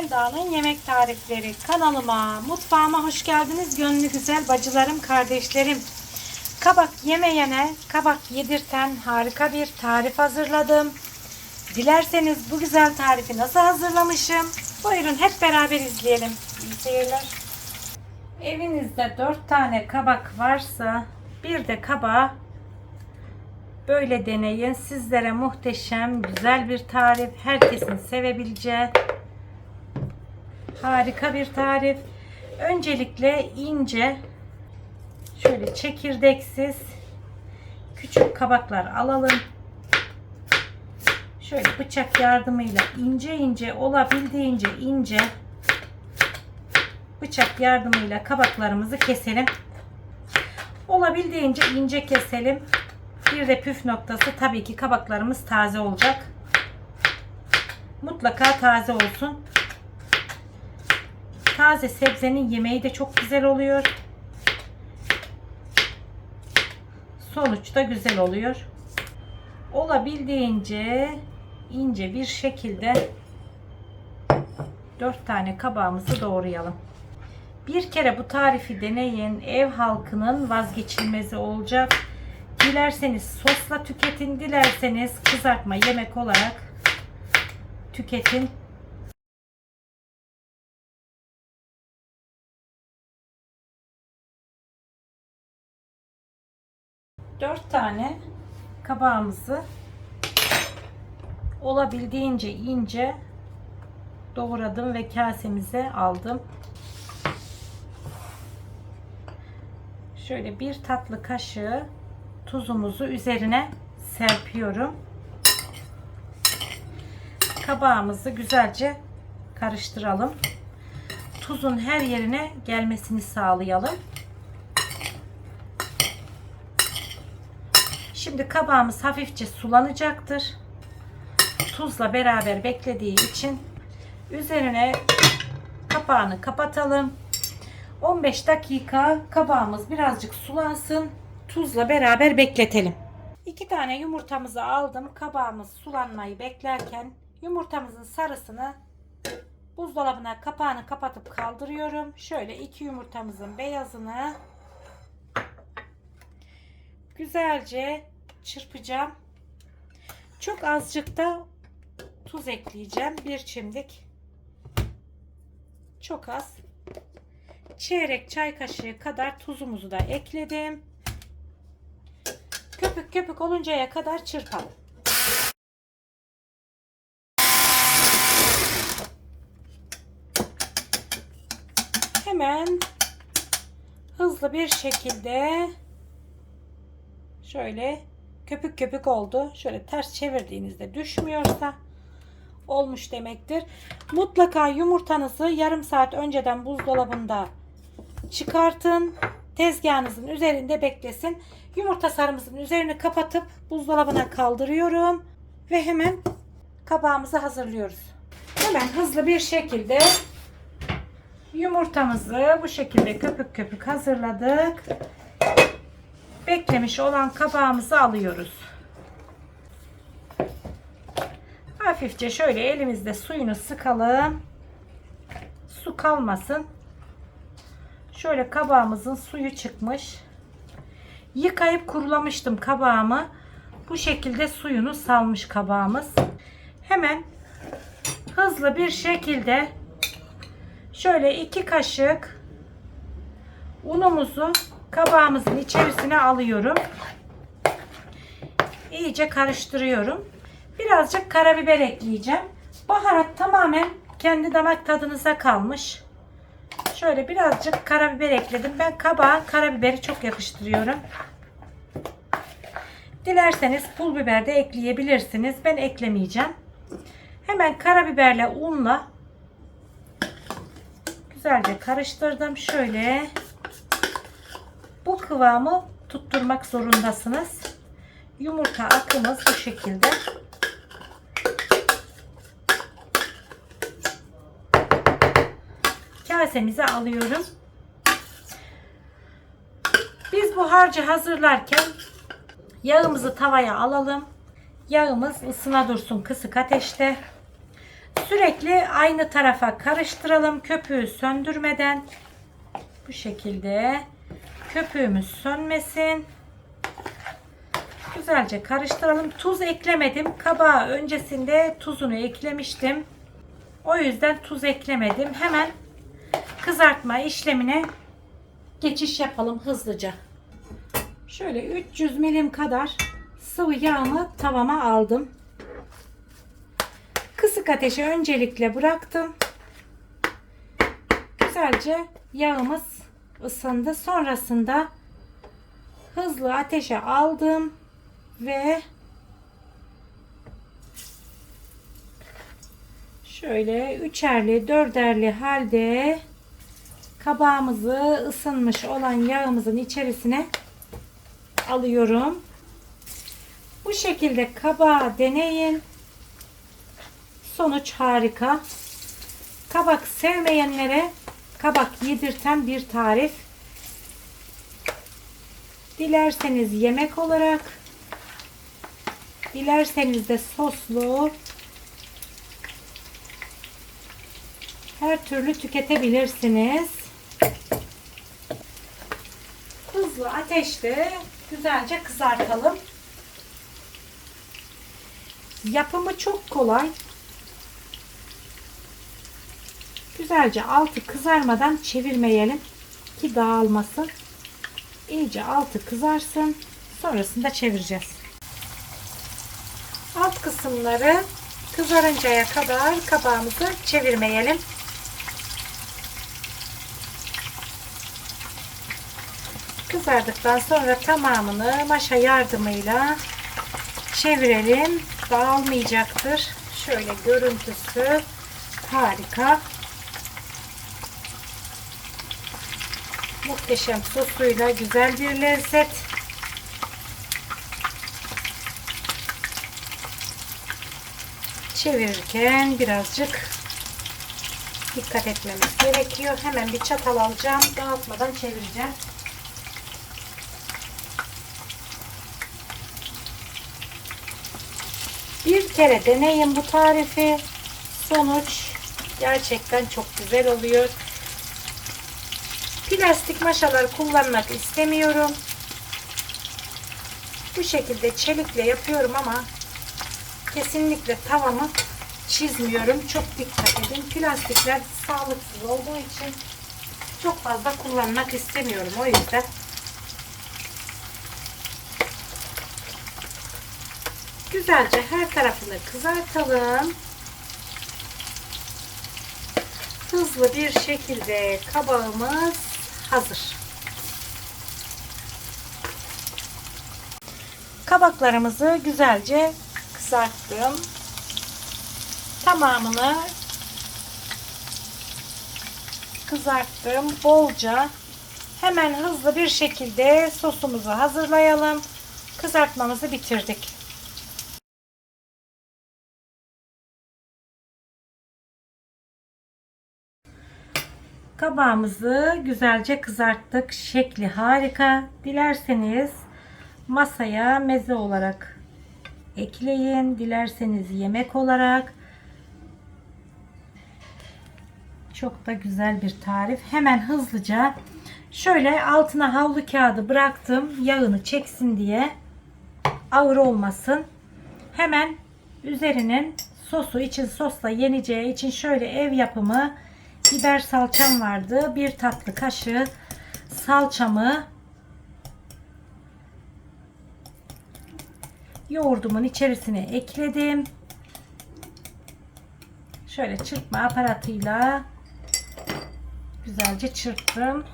Selda'nın yemek tarifleri kanalıma, mutfağıma hoş geldiniz. Gönlü güzel bacılarım, kardeşlerim. Kabak yemeyene kabak yedirten harika bir tarif hazırladım. Dilerseniz bu güzel tarifi nasıl hazırlamışım? Buyurun hep beraber izleyelim. İyi seyirler. Evinizde 4 tane kabak varsa bir de kabağı böyle deneyin. Sizlere muhteşem, güzel bir tarif. Herkesin sevebileceği harika bir tarif. Öncelikle ince şöyle çekirdeksiz küçük kabaklar alalım. Şöyle bıçak yardımıyla ince ince olabildiğince ince bıçak yardımıyla kabaklarımızı keselim. Olabildiğince ince keselim. Bir de püf noktası tabii ki kabaklarımız taze olacak. Mutlaka taze olsun. Taze sebzenin yemeği de çok güzel oluyor. Sonuç da güzel oluyor. Olabildiğince ince bir şekilde 4 tane kabağımızı doğrayalım. Bir kere bu tarifi deneyin. Ev halkının vazgeçilmezi olacak. Dilerseniz sosla tüketin, dilerseniz kızartma yemek olarak tüketin. Dört tane kabağımızı olabildiğince ince doğradım ve kasemize aldım. Şöyle bir tatlı kaşığı tuzumuzu üzerine serpiyorum. Kabağımızı güzelce karıştıralım. Tuzun her yerine gelmesini sağlayalım. Şimdi kabağımız hafifçe sulanacaktır. Tuzla beraber beklediği için üzerine kapağını kapatalım. 15 dakika kabağımız birazcık sulansın. Tuzla beraber bekletelim. 2 tane yumurtamızı aldım. Kabağımız sulanmayı beklerken yumurtamızın sarısını buzdolabına kapağını kapatıp kaldırıyorum. Şöyle iki yumurtamızın beyazını güzelce çırpacağım. Çok azıcık da tuz ekleyeceğim. Bir çimdik. Çok az. Çeyrek çay kaşığı kadar tuzumuzu da ekledim. Köpük köpük oluncaya kadar çırpalım. Hemen hızlı bir şekilde şöyle köpük köpük oldu. Şöyle ters çevirdiğinizde düşmüyorsa olmuş demektir. Mutlaka yumurtanızı yarım saat önceden buzdolabında çıkartın. Tezgahınızın üzerinde beklesin. Yumurta sarımızın üzerini kapatıp buzdolabına kaldırıyorum. Ve hemen kabağımızı hazırlıyoruz. Hemen hızlı bir şekilde yumurtamızı bu şekilde köpük köpük hazırladık. Beklemiş olan kabağımızı alıyoruz. Hafifçe şöyle elimizde suyunu sıkalım. Su kalmasın. Şöyle kabağımızın suyu çıkmış. Yıkayıp kurulamıştım kabağımı. Bu şekilde suyunu salmış kabağımız. Hemen hızlı bir şekilde şöyle iki kaşık unumuzu kabağımızın içerisine alıyorum. İyice karıştırıyorum. Birazcık karabiber ekleyeceğim. Baharat tamamen kendi damak tadınıza kalmış. Şöyle birazcık karabiber ekledim. Ben kabağa karabiberi çok yakıştırıyorum. Dilerseniz pul biber de ekleyebilirsiniz. Ben eklemeyeceğim. Hemen karabiberle unla güzelce karıştırdım. Şöyle bu kıvamı tutturmak zorundasınız. Yumurta akımız bu şekilde. kasemize alıyorum. Biz bu harcı hazırlarken yağımızı tavaya alalım. Yağımız ısına dursun kısık ateşte. Sürekli aynı tarafa karıştıralım köpüğü söndürmeden. Bu şekilde köpüğümüz sönmesin. Güzelce karıştıralım. Tuz eklemedim. Kabağa öncesinde tuzunu eklemiştim. O yüzden tuz eklemedim. Hemen kızartma işlemine geçiş yapalım hızlıca. Şöyle 300 milim kadar sıvı yağımı tavama aldım. Kısık ateşe öncelikle bıraktım. Güzelce yağımız ısındı. Sonrasında hızlı ateşe aldım ve şöyle üçerli dörderli halde kabağımızı ısınmış olan yağımızın içerisine alıyorum. Bu şekilde kabağı deneyin. Sonuç harika. Kabak sevmeyenlere kabak yedirten bir tarif. Dilerseniz yemek olarak, dilerseniz de soslu her türlü tüketebilirsiniz. Hızlı ateşte güzelce kızartalım. Yapımı çok kolay. Güzelce altı kızarmadan çevirmeyelim ki dağılmasın. İyice altı kızarsın. Sonrasında çevireceğiz. Alt kısımları kızarıncaya kadar kabağımızı çevirmeyelim. Kızardıktan sonra tamamını maşa yardımıyla çevirelim. Dağılmayacaktır. Şöyle görüntüsü harika. Muhteşem sosuyla güzel bir lezzet. Çevirirken birazcık dikkat etmemiz gerekiyor. Hemen bir çatal alacağım. Dağıtmadan çevireceğim. Bir kere deneyin bu tarifi. Sonuç gerçekten çok güzel oluyor. Plastik maşalar kullanmak istemiyorum. Bu şekilde çelikle yapıyorum ama kesinlikle tavamı çizmiyorum. Çok dikkat edin. Plastikler sağlıksız olduğu için çok fazla kullanmak istemiyorum. O yüzden güzelce her tarafını kızartalım. Hızlı bir şekilde kabağımız hazır. Kabaklarımızı güzelce kızarttım. Tamamını kızarttım bolca. Hemen hızlı bir şekilde sosumuzu hazırlayalım. Kızartmamızı bitirdik. Kabağımızı güzelce kızarttık. Şekli harika. Dilerseniz masaya meze olarak ekleyin. Dilerseniz yemek olarak. Çok da güzel bir tarif. Hemen hızlıca şöyle altına havlu kağıdı bıraktım. Yağını çeksin diye. Ağır olmasın. Hemen üzerinin sosu için sosla yeneceği için şöyle ev yapımı biber salçam vardı. Bir tatlı kaşığı salçamı yoğurdumun içerisine ekledim. Şöyle çırpma aparatıyla güzelce çırptım.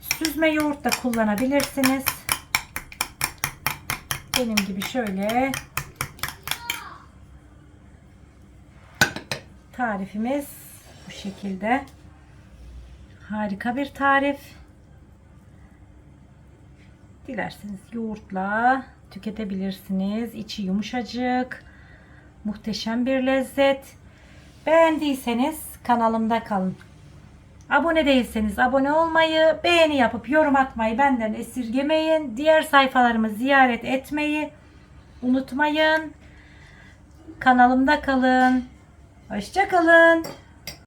Süzme yoğurt da kullanabilirsiniz. Benim gibi şöyle tarifimiz bu şekilde. Harika bir tarif. Dilerseniz yoğurtla tüketebilirsiniz. İçi yumuşacık. Muhteşem bir lezzet. Beğendiyseniz kanalımda kalın. Abone değilseniz abone olmayı, beğeni yapıp yorum atmayı benden esirgemeyin. Diğer sayfalarımı ziyaret etmeyi unutmayın. Kanalımda kalın. Hoşçakalın.